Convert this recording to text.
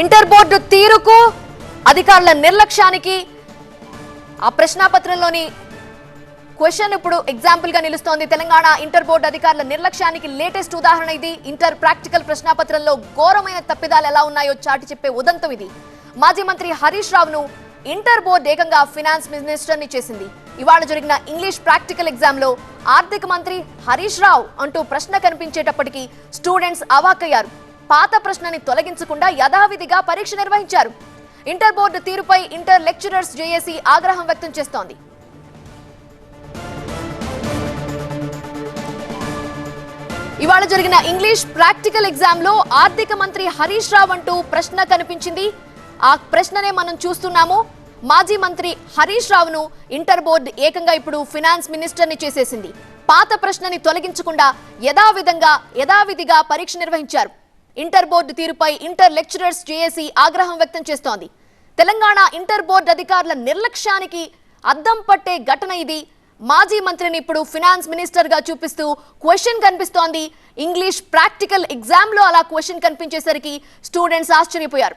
Inter board తీరుకు అధికారుల నిర్లక్ష్యానికి ఆ ప్రశ్నాపత్రంలోని క్వశ్చన్ ఇప్పుడు ఎగ్జాంపుల్గా నిలుస్తోంది. తెలంగాణ ఇంటర్ బోర్డు అధికారుల నిర్లక్ష్యానికి లేటెస్ట్ ఉదాహరణ ఇది. ఇంటర్ ప్రాక్టికల్ ప్రశ్నాపత్రంలో ఘోరమైన తప్పిదాలు ఎలా ఉన్నాయో చాటి చెప్పే ఉదంతం ఇది. మాజీ మంత్రి హరీష్ రావును ఇంటర్ బోర్డు ఏకంగా ఫినాన్స్ మినిస్టర్ని చేసింది. ఇవాళ జరిగిన ఇంగ్లీష్ ప్రాక్టికల్ ఎగ్జామ్లో ఆర్థిక మంత్రి హరీష్ రావు అంటూ ప్రశ్న కనిపించేటప్పటికీ స్టూడెంట్స్ అవాక్కయ్యారు. పాత ప్రశ్నని తొలగించకుండా యథావిధిగా పరీక్ష నిర్వహించారు. ఇంటర్ బోర్డు తీరుపై ఇంటర్ లెక్చరర్స్ జేఏసీ ఆగ్రహం వ్యక్తం చేస్తోంది. ఇవాళ జరిగిన ఇంగ్లీష్ ప్రాక్టికల్ ఎగ్జామ్లో ఆర్థిక మంత్రి హరీష్ రావు అంటూ ప్రశ్న కనిపించింది. ఆ ప్రశ్ననే మనం చూస్తున్నాము. మాజీ మంత్రి హరీష్ రావును ఇంటర్ బోర్డు ఏకంగా ఇప్పుడు ఫినాన్స్ మినిస్టర్ని చేసేసింది. పాత ప్రశ్నని తొలగించకుండా యథావిధంగా యథావిధిగా పరీక్ష నిర్వహించారు. ఇంటర్ బోర్డు తీరుపై ఇంటర్ లెక్చరర్స్ జేఏసీ ఆగ్రహం వ్యక్తం చేస్తోంది. తెలంగాణ ఇంటర్ బోర్డు అధికారుల నిర్లక్ష్యానికి అద్దం పట్టే ఘటన ఇది. మాజీ మంత్రిని ఇప్పుడు ఫినాన్స్ మినిస్టర్గా చూపిస్తూ క్వశ్చన్ కనిపిస్తోంది. ఇంగ్లీష్ ప్రాక్టికల్ ఎగ్జామ్లో అలా క్వశ్చన్ కనిపించేసరికి స్టూడెంట్స్ ఆశ్చర్యపోయారు.